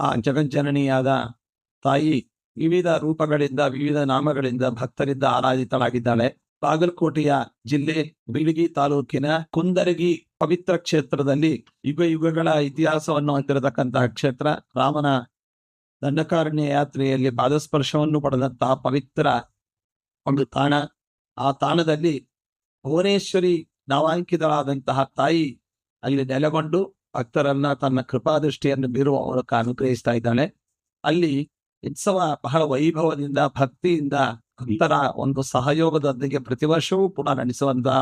ಆ ಜಗಜ್ಜನನಿಯಾದ ತಾಯಿ ವಿವಿಧ ರೂಪಗಳಿಂದ, ವಿವಿಧ ನಾಮಗಳಿಂದ ಭಕ್ತರಿಂದ ಆರಾಧಿತಳಾಗಿದ್ದಾಳೆ. ಬಾಗಲಕೋಟೆಯ ಜಿಲ್ಲೆ ಬಿಳಿಗಿ ತಾಲೂಕಿನ ಕುಂದರಗಿ ಪವಿತ್ರ ಕ್ಷೇತ್ರದಲ್ಲಿ ಯುಗ ಯುಗಗಳ ಇತಿಹಾಸವನ್ನು ಹೊಂದಿರತಕ್ಕಂತಹ ಕ್ಷೇತ್ರ. ರಾಮನ ದಂಡಕಾರಣ್ಯ ಯಾತ್ರೆಯಲ್ಲಿ ಪಾದಸ್ಪರ್ಶವನ್ನು ಪಡೆದಂತಹ ಪವಿತ್ರ ಒಂದು ತಾಣ. ಆ ತಾಣದಲ್ಲಿ ಭುವನೇಶ್ವರಿ ನಾವಾಂಕಿತಳಾದಂತಹ ತಾಯಿ ಅಲ್ಲಿ ನೆಲೆಗೊಂಡು ಭಕ್ತರನ್ನ ತನ್ನ ಕೃಪಾದೃಷ್ಟಿಯನ್ನು ಬೀರುವ ಮೂಲಕ ಅನುಗ್ರಹಿಸ್ತಾ ಇದ್ದಾಳೆ ಅಲ್ಲಿ ಉತ್ಸವ ಬಹಳ ವೈಭವದಿಂದ, ಭಕ್ತಿಯಿಂದ ಭಕ್ತರ ಒಂದು ಸಹಯೋಗದೊಂದಿಗೆ ಪ್ರತಿ ವರ್ಷವೂ ಕೂಡ ನಡೆಸುವಂತಹ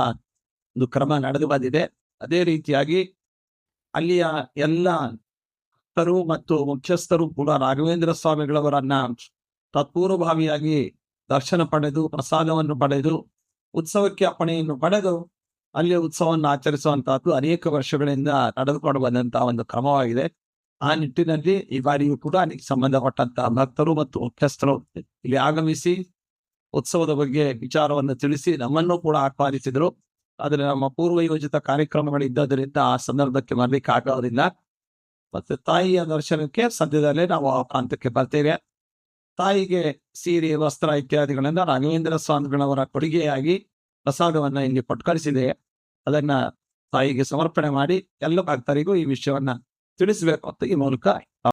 ಒಂದು ಕ್ರಮ ನಡೆದು ಬಂದಿದೆ. ಅದೇ ರೀತಿಯಾಗಿ ಅಲ್ಲಿಯ ಎಲ್ಲ ಭಕ್ತರು ಮತ್ತು ಮುಖ್ಯಸ್ಥರು ಕೂಡ ರಾಘವೇಂದ್ರ ಸ್ವಾಮಿಗಳವರನ್ನ ತತ್ಪೂರ್ವಭಾವಿಯಾಗಿ ದರ್ಶನ ಪಡೆದು, ಪ್ರಸಾದವನ್ನು ಪಡೆದು ಉತ್ಸವಕ್ಕೆ ಅಪ್ಪಣೆಯನ್ನು ಪಡೆದು ಅಲ್ಲಿ ಉತ್ಸವವನ್ನು ಆಚರಿಸುವಂತಹದ್ದು ಅನೇಕ ವರ್ಷಗಳಿಂದ ನಡೆದುಕೊಂಡು ಬಂದಂತಹ ಒಂದು ಕ್ರಮವಾಗಿದೆ. ಆ ನಿಟ್ಟಿನಲ್ಲಿ ಈ ಬಾರಿಯೂ ಕೂಡ ಅದಕ್ಕೆ ಸಂಬಂಧಪಟ್ಟಂತಹ ಭಕ್ತರು ಮತ್ತು ಮುಖ್ಯಸ್ಥರು ಇಲ್ಲಿ ಆಗಮಿಸಿ ಉತ್ಸವದ ಬಗ್ಗೆ ವಿಚಾರವನ್ನು ತಿಳಿಸಿ ನಮ್ಮನ್ನು ಕೂಡ ಆಹ್ವಾನಿಸಿದರು. ಆದರೆ ನಮ್ಮ ಪೂರ್ವ ಯೋಜಿತ ಕಾರ್ಯಕ್ರಮಗಳು ಇದ್ದದರಿಂದ ಆ ಸಂದರ್ಭಕ್ಕೆ ಮರಲಿಕ್ಕೆ ಆಗೋದಿಲ್ಲ. ಮತ್ತೆ ತಾಯಿಯ ದರ್ಶನಕ್ಕೆ ಸದ್ಯದಲ್ಲೇ ನಾವು ಆ ಪ್ರಾಂತಕ್ಕೆ ಬರ್ತೇವೆ. ತಾಯಿಗೆ ಸೀರೆ, ವಸ್ತ್ರ ಇತ್ಯಾದಿಗಳನ್ನ ರಾಘವೇಂದ್ರ ಸ್ವಾಮಿಗಳವರ ಕೊಡುಗೆಯಾಗಿ ಪ್ರಸಾದವನ್ನ ಇಲ್ಲಿ ಪಟ್ಕರಿಸಿದೆ. ಅದನ್ನ ತಾಯಿಗೆ ಸಮರ್ಪಣೆ ಮಾಡಿ ಎಲ್ಲ ಭಕ್ತರಿಗೂ ಈ ವಿಷಯವನ್ನ ತಿಳಿಸಬೇಕು ಅಂತ ಈ ಮೂಲಕ